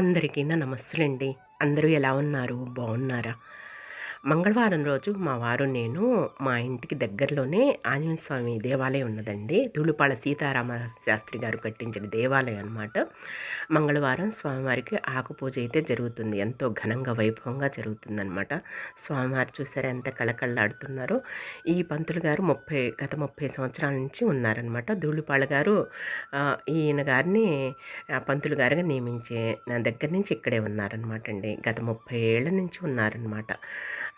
అందరికీ నా నమస్తులండి అందరూ ఎలా ఉన్నారు? బాగున్నారా? మంగళవారం రోజు మా వారు నేను మా ఇంటికి దగ్గరలోనే ఆంజనేయ స్వామి దేవాలయం ఉన్నదండి. తులుపాల సీతారామ శాస్త్రి గారు కట్టించిన దేవాలయం అనమాట మంగళవారం స్వామివారికి ఆకుపూజ అయితే జరుగుతుంది. ఎంతో ఘనంగా వైభవంగా జరుగుతుందన్నమాట. స్వామివారు చూసారా ఎంత కళకళలాడుతున్నారో. ఈ పంతులు గారు ముప్పై గత ముప్పై సంవత్సరాల నుంచి ఉన్నారనమాట ధూళిపాళ గారు ఈయన గారిని పంతులు గారుగా నియమించే నా దగ్గర నుంచి ఇక్కడే ఉన్నారనమాట అండి. గత ముప్పై ఏళ్ళ నుంచి ఉన్నారనమాట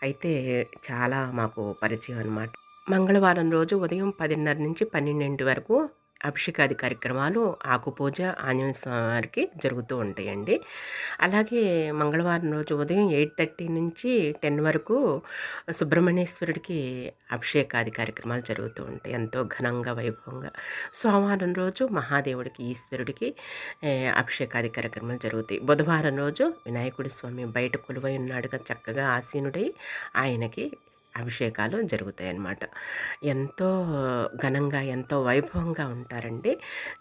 అయితే చాలా మాకు పరిచయం అనమాట మంగళవారం రోజు ఉదయం పదిన్నర నుంచి పన్నెండింటి వరకు అభిషేకాది కార్యక్రమాలు ఆకుపూజ ఆంజనేయ స్వామి వారికి జరుగుతూ ఉంటాయండి. అలాగే మంగళవారం రోజు ఉదయం ఎయిట్ థర్టీ నుంచి టెన్ వరకు సుబ్రహ్మణ్యేశ్వరుడికి అభిషేకాది కార్యక్రమాలు జరుగుతూ ఉంటాయి. ఎంతో ఘనంగా వైభవంగా. సోమవారం రోజు మహాదేవుడికి ఈశ్వరుడికి అభిషేకాది కార్యక్రమాలు జరుగుతాయి. బుధవారం రోజు వినాయకుడి స్వామి బయట కొలువై ఉన్నాడుగా చక్కగా ఆసీనుడై ఆయనకి అభిషేకాలు జరుగుతాయి అన్నమాట ఎంతో ఘనంగా ఎంతో వైభవంగా ఉంటారండి.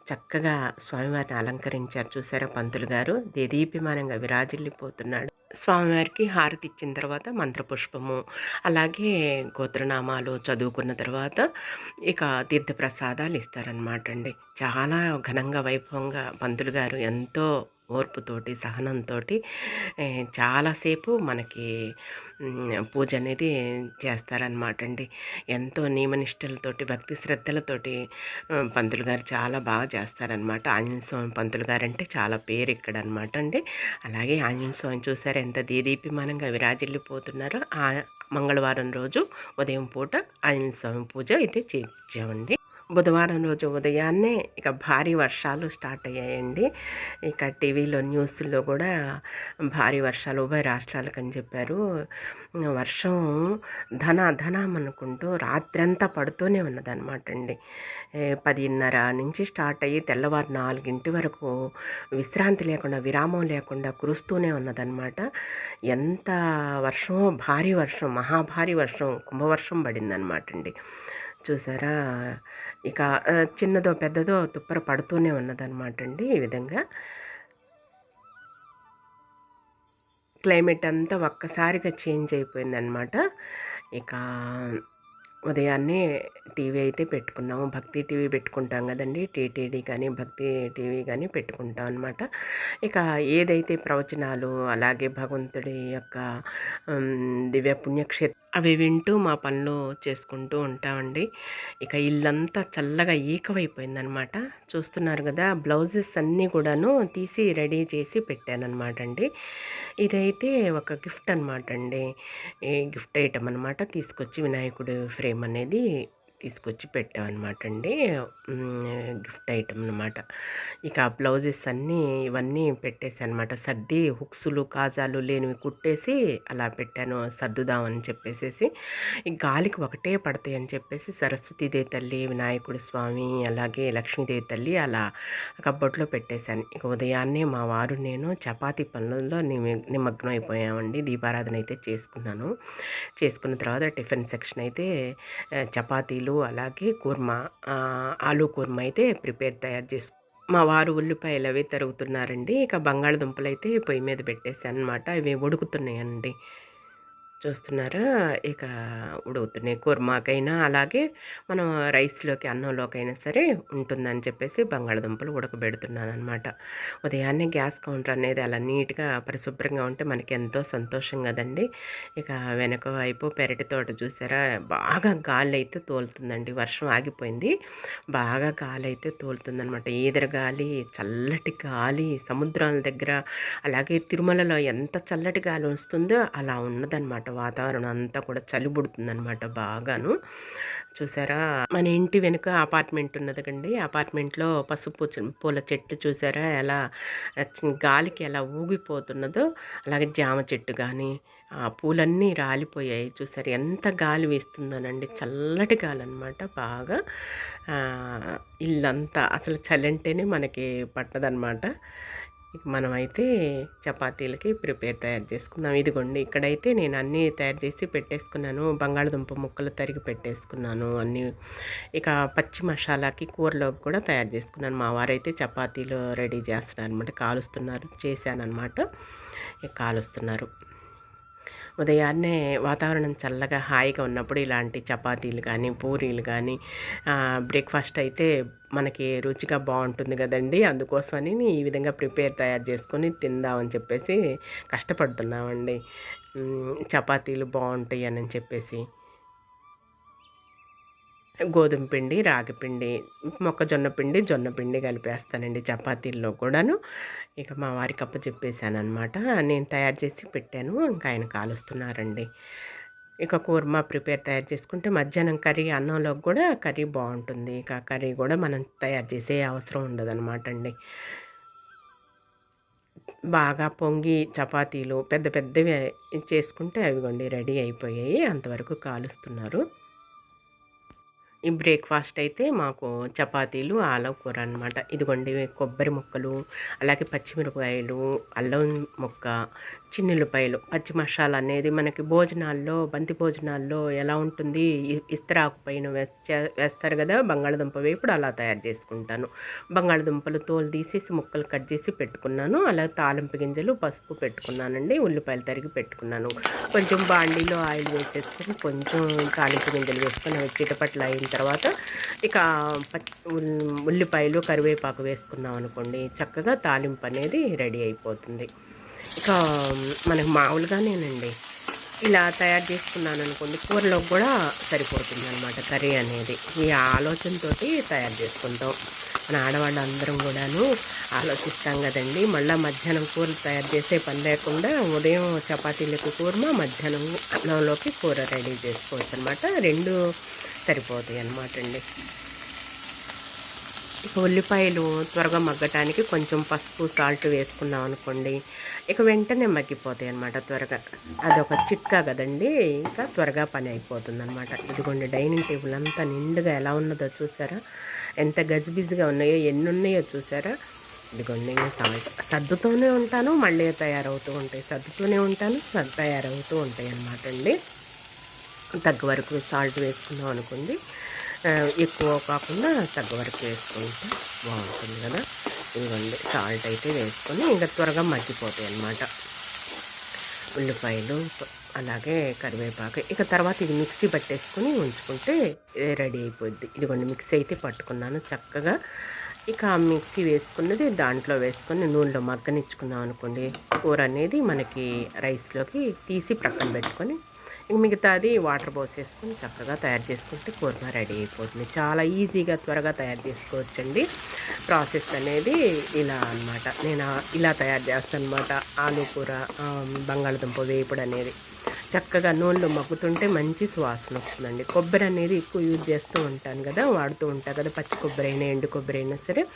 చక్కగా స్వామివారిని అలంకరించారు చూసారా పంతులు గారు. దేదీప్యమానంగా విరాజిల్లిపోతున్నాడు. స్వామివారికి హారతి ఇచ్చిన తర్వాత మంత్రపుష్పము అలాగే గోత్రనామాలు చదువుకున్న తర్వాత ఇక తీర్థప్రసాదాలు ఇస్తారనమాట అండి. చాలా ఘనంగా వైభవంగా పంతులు గారు ఎంతో ఓర్పుతోటి సహనంతో చాలాసేపు మనకి పూజ అనేది చేస్తారనమాట అండి ఎంతో నియమనిష్టలతోటి భక్తి శ్రద్ధలతోటి పంతులు గారు చాలా బాగా చేస్తారనమాట. ఆంజనేయ స్వామి పంతులు గారు అంటే చాలా పేరు ఇక్కడ అనమాట అండి అలాగే ఆంజనేయ స్వామి చూసారు ఎంత దీదీప్యమానంగా విరాజిల్లిపోతున్నారో ఆ మంగళవారం రోజు ఉదయం పూట ఆంజనేయ స్వామి పూజ అయితే చేయించామండి. బుధవారం రోజు ఉదయాన్నే ఇక భారీ వర్షాలు స్టార్ట్ అయ్యాయండి. ఇక టీవీలో న్యూస్లో కూడా భారీ వర్షాలు ఉభయ రాష్ట్రాలకు అని చెప్పారు. వర్షం ధన ధనం అనుకుంటూ రాత్రంతా పడుతూనే ఉన్నదన్నమాట అండి. పదిన్నర నుంచి స్టార్ట్ అయ్యి తెల్లవారు నాలుగింటి వరకు విశ్రాంతి లేకుండా విరామం లేకుండా కురుస్తూనే ఉన్నదన్నమాట. ఎంత వర్షమో భారీ వర్షం మహాభారీ వర్షం కుంభవర్షం పడిందనమాట అండి. చూసారా? ఇక చిన్నదో పెద్దదో తుప్పర పడుతూనే ఉన్నదన్నమాట అండి ఈ విధంగా. క్లైమేట్ అంతా ఒక్కసారిగా చేంజ్ అయిపోయిందనమాట ఇక ఉదయాన్నే టీవీ అయితే పెట్టుకున్నాము. భక్తి టీవీ పెట్టుకుంటాం కదండి. టీటీడీ కానీ భక్తి టీవీ కానీ పెట్టుకుంటాం అనమాట ఇక ఏదైతే ప్రవచనాలు అలాగే భగవంతుడి యొక్క దివ్య పుణ్యక్షేత్ర అవి వింటూ మా పనులు చేసుకుంటూ ఉంటామండి. ఇక ఇల్లంతా చల్లగా ఈకవైపోయిందనమాట. చూస్తున్నారు కదా బ్లౌజెస్ అన్నీ కూడాను తీసి రెడీ చేసి పెట్టానమాట అండి ఇదైతే ఒక గిఫ్ట్ అనమాట అండి ఈ గిఫ్ట్ ఐటమ్ అనమాట. తీసుకొచ్చి వినాయకుడు ఫ్రేమ్ అనేది తీసుకొచ్చి పెట్టామన్నమాట అండి గిఫ్ట్ ఐటమ్ అనమాట ఇక ఆ బ్లౌజెస్ అన్నీ ఇవన్నీ పెట్టేసి అనమాట సర్ది హుక్సులు కాజాలు లేనివి కుట్టేసి అలా పెట్టాను సర్దుదామని చెప్పేసేసి. ఈ గాలికి ఒకటే పడతాయి అని చెప్పేసి సరస్వతీదేవి తల్లి వినాయకుడి స్వామి అలాగే లక్ష్మీదేవి తల్లి అలా కబ్బట్లో పెట్టేశాను. ఇక ఉదయాన్నే మా వారు నేను చపాతీ పనులలో నిమగ్నం అయిపోయామండి. దీపారాధన అయితే చేసుకున్నాను. చేసుకున్న తర్వాత టిఫిన్ సెక్షన్ అయితే చపాతీలు చపాతీలు అలాగే కూర్మా ఆలూ కూర్మా అయితే ప్రిపేర్ తయారు చేసుకు మా వారు ఉల్లిపాయలు అవి తరుగుతున్నారండి ఇక బంగాళదుంపలు అయితే పొయ్యి మీద పెట్టేసి అనమాట అవి ఉడుకుతున్నాయండి. చూస్తున్నారా? ఇక ఉడుకుతున్నాయి. కుర్మాకైనా అలాగే మనం రైస్లోకి అన్నంలోకైనా సరే ఉంటుందని చెప్పేసి బంగాళదుంపలు ఉడకబెడుతున్నాను అనమాట ఉదయాన్నే గ్యాస్ కౌంటర్ అనేది అలా నీట్గా పరిశుభ్రంగా ఉంటే మనకి ఎంతో సంతోషం కదండి. ఇక వెనక వైపు పెరటి తోట చూసారా? బాగా గాలి అయితే తోలుతుందండి. వర్షం ఆగిపోయింది. బాగా గాలి అయితే తోలుతుందనమాట ఈదర గాలి చల్లటి గాలి సముద్రాల దగ్గర అలాగే తిరుమలలో ఎంత చల్లటి గాలి వస్తుందో అలా ఉన్నదన్నమాట. వాతావరణం అంతా కూడా చలిబుడుతుందనమాట బాగాను. చూసారా? మన ఇంటి వెనుక అపార్ట్మెంట్ ఉన్నది కండి అపార్ట్మెంట్లో పసుపు పూల చెట్టు చూసారా? ఎలా గాలికి ఎలా ఊగిపోతున్నదో అలాగే జామ చెట్టు కానీ ఆ పూలన్నీ రాలిపోయాయి. చూసారు? ఎంత గాలి వేస్తుందోనండి. చల్లటి గాలి అనమాట బాగా ఇల్లంతా అసలు చలి అంటేనే మనకి పట్టదనమాట ఇక మనమైతే చపాతీలకి ప్రిపేర్ తయారు చేసుకుందాం ఇదిగోండి ఇక్కడైతే నేను అన్నీ తయారు చేసి పెట్టేసుకున్నాను. బంగాళదుంప ముక్కలు తరిగి పెట్టేసుకున్నాను అన్నీ. ఇక పచ్చి మసాలాకి కూరలోకి కూడా తయారు చేసుకున్నాను. మా వారైతే చపాతీలు రెడీ చేస్తున్నారు అనమాట కాలుస్తున్నారు చేశానమాట ఇక కాలుస్తున్నారు. ఉదయాన్నే వాతావరణం చల్లగా హాయిగా ఉన్నప్పుడు ఇలాంటి చపాతీలు కానీ పూరీలు కానీ బ్రేక్ఫాస్ట్ అయితే మనకి రుచిగా బాగుంటుంది కదండి. అందుకోసమని ఈ విధంగా ప్రిపేర్ తయారు చేసుకొని తిందామని చెప్పేసి కష్టపడుతున్నామండి. చపాతీలు బాగుంటాయి అని చెప్పేసి. గోధుమ పిండి రాగి పిండి మొక్కజొన్న పిండి జొన్న పిండి కలిపేస్తానండి చపాతీల్లో కూడాను. ఇక మా వారికి అప్ప చెప్పేశాను అనమాట నేను తయారు చేసి పెట్టాను ఇంకా ఆయన కాలుస్తున్నారండి. ఇక కూర్మా ప్రిపేర్ తయారు చేసుకుంటే మధ్యాహ్నం కర్రీ అన్నంలోకి కూడా కర్రీ బాగుంటుంది. ఇక కర్రీ కూడా మనం తయారు చేసే అవసరం ఉండదన్నమాట అండి. బాగా పొంగి చపాతీలు పెద్ద పెద్దవి చేసుకుంటే అవిగోండి రెడీ అయిపోయాయి. అంతవరకు కాలుస్తున్నారు. ఈ బ్రేక్ఫాస్ట్ అయితే మాకు చపాతీలు ఆలవ కూర అనమాట ఇదిగోండి కొబ్బరి ముక్కలు అలాగే పచ్చిమిరపకాయలు అల్లం ముక్క చిన్నులపాయలు పచ్చి మసాలా అనేది మనకి భోజనాల్లో బంతి భోజనాల్లో ఎలా ఉంటుంది? ఇస్తరాకు పైన వేస్తారు కదా బంగాళదుంప వేపుడు అలా తయారు చేసుకుంటాను. బంగాళదుంపలు తోలు తీసేసి ముక్కలు కట్ చేసి పెట్టుకున్నాను. అలాగే తాలింపు గింజలు పసుపు పెట్టుకున్నానండి ఉల్లిపాయలు తరిగి పెట్టుకున్నాను. కొంచెం బాండీలో ఆయిల్ వేసేసుకొని కొంచెం తాలింపు గింజలు వేసుకొని అవి చిటపట్లు అయిన తర్వాత ఇక ఉల్లిపాయలు కరివేపాకు వేసుకున్నాం అనుకోండి చక్కగా తాలింపు అనేది రెడీ అయిపోతుంది. ఇక మనకు మామూలుగానేనండి. ఇలా తయారు చేసుకున్నాను అనుకోండి కూరలో కూడా సరిపోతుంది అనమాట కర్రీ అనేది. ఈ ఆలోచనతో తయారు చేసుకుంటాం. మన ఆడవాళ్ళు అందరం కూడాను ఆలోచిస్తాం కదండి. మళ్ళీ మధ్యాహ్నం కూరలు తయారు చేసే పని లేకుండా ఉదయం చపాతీలకు కూర్మ మధ్యాహ్నం అన్నంలోకి కూర రెడీ చేసుకోవచ్చు అనమాట రెండు సరిపోతాయి అనమాట అండి. ఉల్లిపాయలు త్వరగా మగ్గటానికి కొంచెం పసుపు సాల్ట్ వేసుకున్నాం అనుకోండి. ఇక వెంటనే మగ్గిపోతాయి అనమాట త్వరగా. అదొక చిట్కా కదండి. ఇంకా త్వరగా పని అయిపోతుంది అనమాట ఇదిగోండి డైనింగ్ టేబుల్ అంతా నిండుగా ఎలా ఉన్నదో చూసారా? ఎంత గజిబిజిగా ఉన్నాయో ఎన్ని ఉన్నాయో చూసారా? ఇదిగోండి సాల్ట్ సర్దుతూనే ఉంటాను మళ్ళీ తయారవుతూ ఉంటాయి. సర్దుతూనే ఉంటాను తయారవుతూ ఉంటాయి అనమాట అండి. తగ్గ వరకు సాల్ట్ వేసుకుందాం అనుకోండి. ఎక్కువ కాకుండా తగ్గ వరకు వేసుకుంటే బాగుంటుంది కదా. ఇదిగోండి సాల్ట్ అయితే వేసుకొని ఇంకా త్వరగా మగ్గిపోతాయి అన్నమాట. ఉల్లిపాయలు అలాగే కరివేపాకు. ఇక తర్వాత ఇది మిక్సీ పట్టేసుకొని ఉంచుకుంటే రెడీ అయిపోద్ది. ఇదిగోండి మిక్సీ అయితే పట్టుకున్నాను చక్కగా. ఇక మిక్సీ వేసుకున్నది దాంట్లో వేసుకొని నూనెలో మగ్గనిచ్చుకున్నాం అనుకోండి. కూర అనేది మనకి రైస్లోకి తీసి ప్రక్కన పెట్టుకొని మిగతాది వాటర్ పోసేసుకొని చక్కగా తయారు చేసుకుంటే కూర రెడీ అయిపోతుంది. చాలా ఈజీగా త్వరగా తయారు చేసుకోవచ్చండి. ప్రాసెస్ అనేది ఇలా అనమాట నేను ఇలా తయారు చేస్తాను అనమాట ఆలు కూర బంగాళదుంప వేపుడు అనేది. చక్కగా నూనెలో మగ్గుతుంటే మంచి సువాసన వస్తుందండి. కొబ్బరి అనేది ఎక్కువ యూజ్ చేస్తూ ఉంటాను కదా వాడుతూ ఉంటాను కదా పచ్చి కొబ్బరి అయినా ఎండు కొబ్బరి అయినా సరే.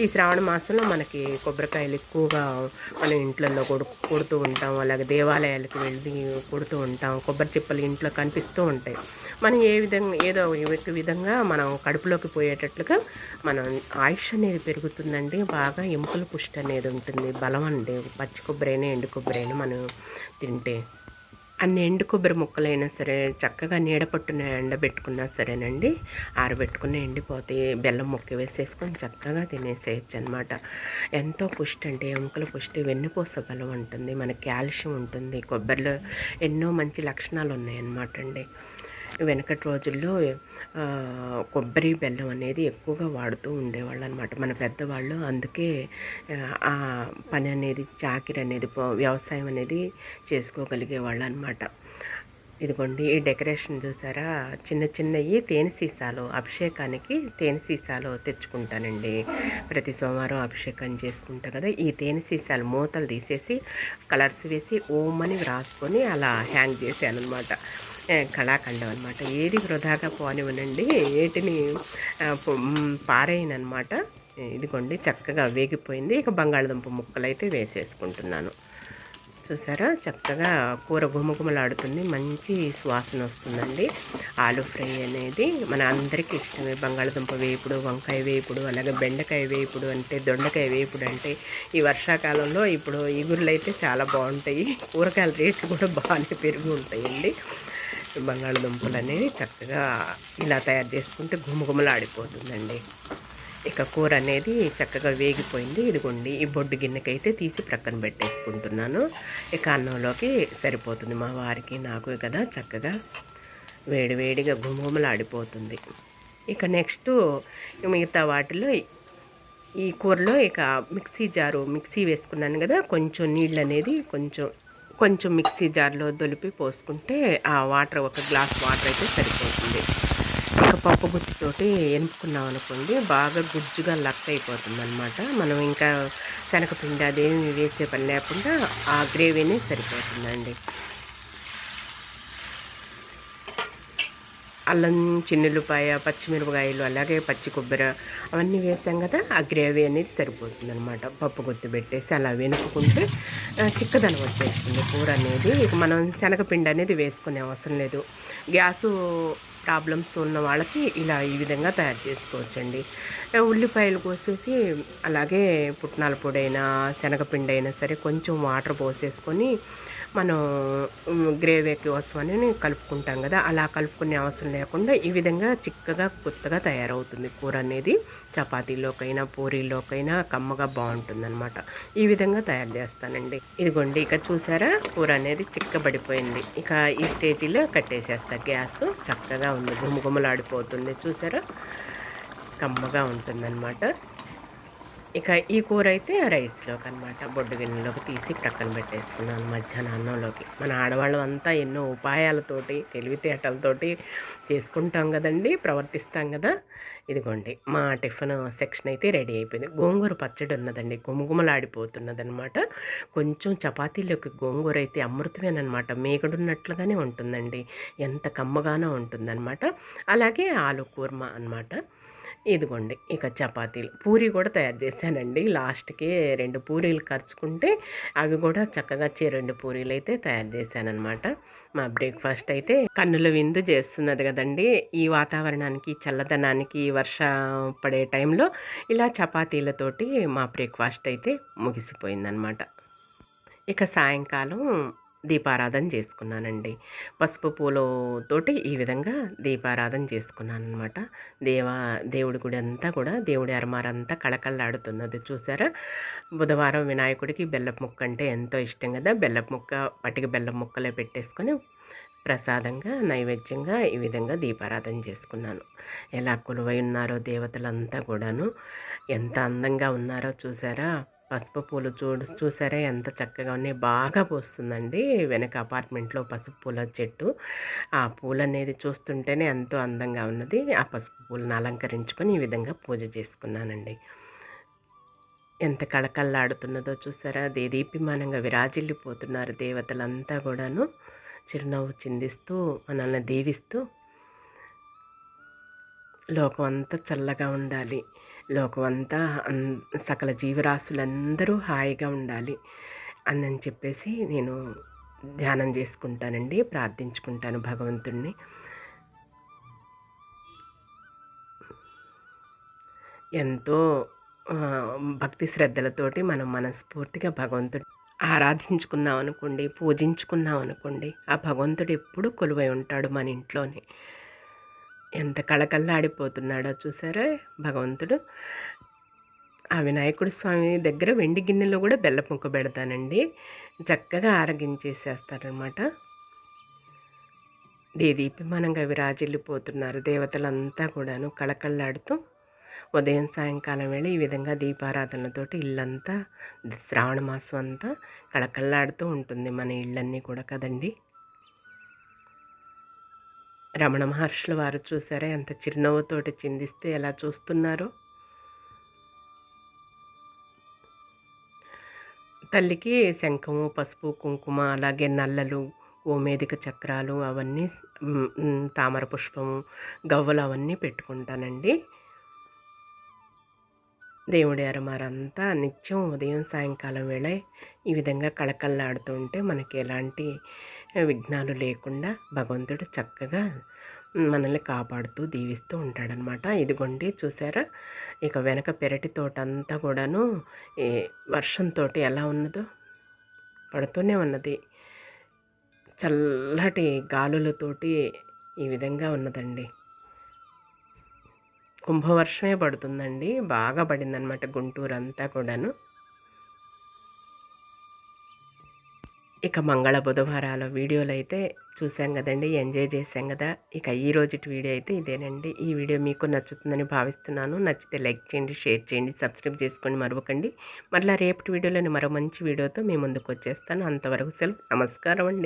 ఈ శ్రావణ మాసంలో మనకి కొబ్బరికాయలు ఎక్కువగా మన ఇంట్లలో కొడు కొడుతూ ఉంటాం. అలాగే దేవాలయాలకు వెళ్ళి కొడుతూ ఉంటాం. కొబ్బరి చిప్పలు ఇంట్లో కనిపిస్తూ ఉంటాయి. మనం ఏ విధంగా ఏదో విధంగా మనం కడుపులోకి పోయేటట్లుగా మనం ఆయుష్ అనేది పెరుగుతుందండి. బాగా ఎముకల పుష్టి అనేది ఉంటుంది. బలం అండి. పచ్చి కొబ్బరి అయినా ఎండు కొబ్బరి అయినా మనం తింటే. అన్ని ఎండు కొబ్బరి ముక్కలైనా సరే చక్కగా నీడ పట్టున ఎండబెట్టుకున్నా సరేనండి. ఆరబెట్టుకుని ఎండిపోతే బెల్లం ముక్క వేసేసుకొని చక్కగా తినేసేయచ్చు అనమాట ఎంతో పుష్టి అంటే ఎముకల పుష్టి వెన్నుపూస బలం ఉంటుంది. మనకి కాల్షియం ఉంటుంది. కొబ్బరిలో ఎన్నో మంచి లక్షణాలు ఉన్నాయన్నమాట అండి. వెనకటి రోజుల్లో కొబ్బరి బెల్లం అనేది ఎక్కువగా వాడుతూ ఉండేవాళ్ళు అనమాట మన పెద్దవాళ్ళు అందుకే ఆ పని అనేది చాకిరి అనేది వ్యవసాయం అనేది చేసుకోగలిగేవాళ్ళు అనమాట ఇదిగోండి ఈ డెకరేషన్ చూసారా? చిన్న చిన్నవి తేనె సీసాలు అభిషేకానికి తేనె సీసాలు తెచ్చుకుంటానండి. ప్రతి సోమవారం అభిషేకం చేసుకుంటా కదా ఈ తేనె సీసాలు మూతలు తీసేసి కలర్స్ వేసి ఓమని రాసుకొని అలా హ్యాంగ్ చేశాను అనమాట కళాఖండం అనమాట ఏది వృధాగా పోనివ్వనండి. ఏటిని పారేయనమాట ఇదిగోండి చక్కగా వేగిపోయింది. ఇక బంగాళదుంప ముక్కలు అయితే వేసేసుకుంటున్నాను. చూసారా? చక్కగా కూర గుమగుమలాడుతుంది. మంచి సువాసన వస్తుందండి. ఆలు ఫ్రై అనేది మన అందరికీ ఇష్టమే. బంగాళదుంప వేపుడు వంకాయ వేపుడు అలాగే బెండకాయ వేపుడు అంటే దొండకాయ వేపుడు అంటే ఈ వర్షాకాలంలో ఇప్పుడు ఈగురులు అయితే చాలా బాగుంటాయి. కూరగాయల రేట్లు కూడా బాగానే పెరిగి ఉంటాయండి. బంగాళదుంపలు అనేవి చక్కగా ఇలా తయారు చేసుకుంటే గుమగుమలాడిపోతుందండి ఇక కూర అనేది చక్కగా వేగిపోయింది. ఇదిగోండి ఈ బొడ్డు గిన్నెకైతే తీసి ప్రక్కన పెట్టేసుకుంటున్నాను. ఇక అన్నంలోకి సరిపోతుంది మా వారికి నాకు కదా చక్కగా వేడివేడిగా గుమగుమలాడిపోతుంది ఇక నెక్స్ట్ మిగతా వాటిలో ఈ కూరలో ఇక మిక్సీ జారు మిక్సీ వేసుకున్నాను కదా కొంచెం నీళ్ళు అనేది కొంచెం కొంచెం మిక్సీ జార్లో దొలిపి పోసుకుంటే ఆ వాటర్ ఒక గ్లాస్ వాటర్ అయితే సరిపోతుంది. ఇక పప్పు గుత్తితోటి ఎనుపుకున్నాం అనుకోండి బాగా గుజ్జుగా లక్ అయిపోతుంది అనమాట మనం ఇంకా శనగపిండి అదేమి వేసే పని లేకుండా ఆ గ్రేవీనే సరిపోతుందండి. అల్లం చిన్నులపాయ పచ్చిమిరపకాయలు అలాగే పచ్చి కొబ్బరి అవన్నీ వేసాం కదా ఆ గ్రేవీ అనేది సరిపోతుంది అనమాట పప్పు గుత్తి పెట్టేసి అలా వెనుక్కుంటే చిక్కదనం వచ్చేస్తుంది. కూర అనేది ఇక మనం శనగపిండి అనేది వేసుకునే అవసరం లేదు. గ్యాసు ప్రాబ్లమ్స్ ఉన్న వాళ్ళకి ఇలా ఈ విధంగా తయారు చేసుకోవచ్చండి. ఉల్లిపాయలు కోసేసి అలాగే పుట్నాల పొడి అయినా శనగపిండి అయినా సరే కొంచెం వాటర్ పోసేసుకొని మనం గ్రేవీకి కోసం కలుపుకుంటాం కదా. అలా కలుపుకునే అవసరం లేకుండా ఈ విధంగా చిక్కగా కొత్తగా తయారవుతుంది కూర అనేది. చపాతీలోకైనా పూరీలోకైనా కమ్మగా బాగుంటుంది అనమాట ఈ విధంగా తయారు చేస్తానండి. ఇదిగోండి ఇక చూసారా? కూర అనేది చిక్కబడిపోయింది. ఇక ఈ స్టేజీలో కట్టేసేస్తా. గ్యాస్ చక్కగా ఉంది. గుమగుమలాడిపోతుంది. చూసారా? కమ్మగా ఉంటుందన్నమాట. ఇక ఈ కూర అయితే రైస్లోకి అనమాట బొడ్డు గిన్నెలోకి తీసి ప్రక్కన పెట్టేసుకున్నాను మధ్యాహ్నం అన్నంలోకి మన ఆడవాళ్ళం అంతా ఎన్నో ఉపాయాలతోటి తెలివితేటలతోటి చేసుకుంటాం కదండి ప్రవర్తిస్తాం కదా. ఇదిగోండి మా టిఫిన్ సెక్షన్ అయితే రెడీ అయిపోయింది. గోంగూర పచ్చడి ఉన్నదండి గుమగుమలాడిపోతున్నదనమాట కొంచెం చపాతీలోకి గోంగూర అయితే అమృతమేనమాట మేకడున్నట్లుగానే ఉంటుందండి ఎంత కమ్మగానో ఉంటుందన్నమాట. అలాగే ఆలు కూర్మ అనమాట ఇదిగోండి ఇక చపాతీలు. పూరి కూడా తయారు చేశానండి. లాస్ట్కి రెండు పూరీలు ఖర్చుకుంటే అవి కూడా చక్కగా వచ్చే రెండు పూరీలు అయితే తయారు చేశానమాట మా బ్రేక్ఫాస్ట్ అయితే కన్నుల విందు చేస్తున్నది కదండి. ఈ వాతావరణానికి చల్లదనానికి వర్ష పడే టైంలో ఇలా చపాతీలతోటి మా బ్రేక్ఫాస్ట్ అయితే ముగిసిపోయిందనమాట ఇక సాయంకాలం దీపారాధన చేసుకున్నానండి. పసుపు పూలతోటి ఈ విధంగా దీపారాధన చేసుకున్నాను అనమాట దేవా దేవుడి గుడి అంతా కూడా దేవుడి అరమారంతా కళకళలాడుతున్నది చూసారా? బుధవారం వినాయకుడికి బెల్లపు ముక్క అంటే ఎంతో ఇష్టం కదా? బెల్లపు ముక్క పట్టిక బెల్లం ముక్కలే పెట్టేసుకొని ప్రసాదంగా నైవేద్యంగా ఈ విధంగా దీపారాధన చేసుకున్నాను. ఎలా కొలువై ఉన్నారో దేవతలంతా కూడాను ఎంత అందంగా ఉన్నారో చూసారా? పసుపు పూలు చూడు చూసారా? ఎంత చక్కగా ఉన్నాయి. బాగా పోస్తుందండి. వెనక అపార్ట్మెంట్లో పసుపు పూల చెట్టు. ఆ పూలు అనేది చూస్తుంటేనే ఎంతో అందంగా ఉన్నది. ఆ పసుపు పూలను అలంకరించుకొని ఈ విధంగా పూజ చేసుకున్నానండి. ఎంత కళకళలాడుతున్నదో చూసారా? దేదీప్యమానంగా విరాజిల్లిపోతున్నారు దేవతలంతా కూడాను. చిరునవ్వు చిందిస్తూ మనల్ని దీవిస్తూ లోకం అంతా చల్లగా ఉండాలి. లోకమంతా సకల జీవరాశులందరూ హాయిగా ఉండాలి అని చెప్పేసి నేను ధ్యానం చేసుకుంటానండి ప్రార్థించుకుంటాను భగవంతుణ్ణి. ఎంతో భక్తి శ్రద్ధలతోటి మనం మనస్ఫూర్తిగా భగవంతుడు ఆరాధించుకున్నాం అనుకోండి పూజించుకున్నాం అనుకోండి ఆ భగవంతుడు ఎప్పుడూ కొలువై ఉంటాడు మన ఇంట్లోనే. ఎంత కళకళలాడిపోతున్నాడో చూసారా? భగవంతుడు. ఆ వినాయకుడు స్వామి దగ్గర వెండి గిన్నెలో కూడా బెల్ల ముక్క పెడతానండి. చక్కగా ఆరగించేసేస్తారనమాట. దేదీప్యమానంగా విరాజిల్లిపోతున్నారు దేవతలంతా కూడాను కళకళలాడుతూ. ఉదయం సాయంకాలం వేళ ఈ విధంగా దీపారాధనలతోటి ఇల్లంతా శ్రావణ మాసం అంతా కళకళలాడుతూ ఉంటుంది మన ఇళ్ళన్నీ కూడా కదండి. రమణ మహర్షుల వారు చూసారా? ఎంత చిరునవ్వుతోటి చిందిస్తే ఎలా చూస్తున్నారో? తల్లికి శంఖము పసుపు కుంకుమ అలాగే నల్లలు ఓమేదిక చక్రాలు అవన్నీ తామర పుష్పము గవ్వలు అవన్నీ పెట్టుకుంటానండి. దేవుడి అరమారంతా నిత్యం ఉదయం సాయంకాలం వేళ ఈ విధంగా కళకళలాడుతూ ఉంటే మనకి ఎలాంటి విఘ్నాలు లేకుండా భగవంతుడు చక్కగా మనల్ని కాపాడుతూ దీవిస్తూ ఉంటాడనమాట. ఇదిగోండి చూసారా? ఇక వెనక పెరటి తోట అంతా కూడాను ఈ వర్షంతో ఎలా ఉన్నదో? పడుతూనే ఉన్నది. చల్లటి గాలులతోటి ఈ విధంగా ఉన్నదండి. కుంభవర్షమే పడుతుందండి. బాగా పడిందనమాట గుంటూరు అంతా కూడాను. ఇక మంగళ బుధవారాల వీడియోలు అయితే చూసాం కదండి ఎంజాయ్ చేసాం కదా. ఇక ఈ రోజుటి వీడియో అయితే ఇదేనండి. ఈ వీడియో మీకు నచ్చుతుందని భావిస్తున్నాను. నచ్చితే లైక్ చేయండి షేర్ చేయండి సబ్స్క్రైబ్ చేసుకోండి మరొకండి మరలా రేపటి వీడియోలోని మరో మంచి వీడియోతో మీ ముందుకు వచ్చేస్తాను. అంతవరకు సెలవు నమస్కారం అండి.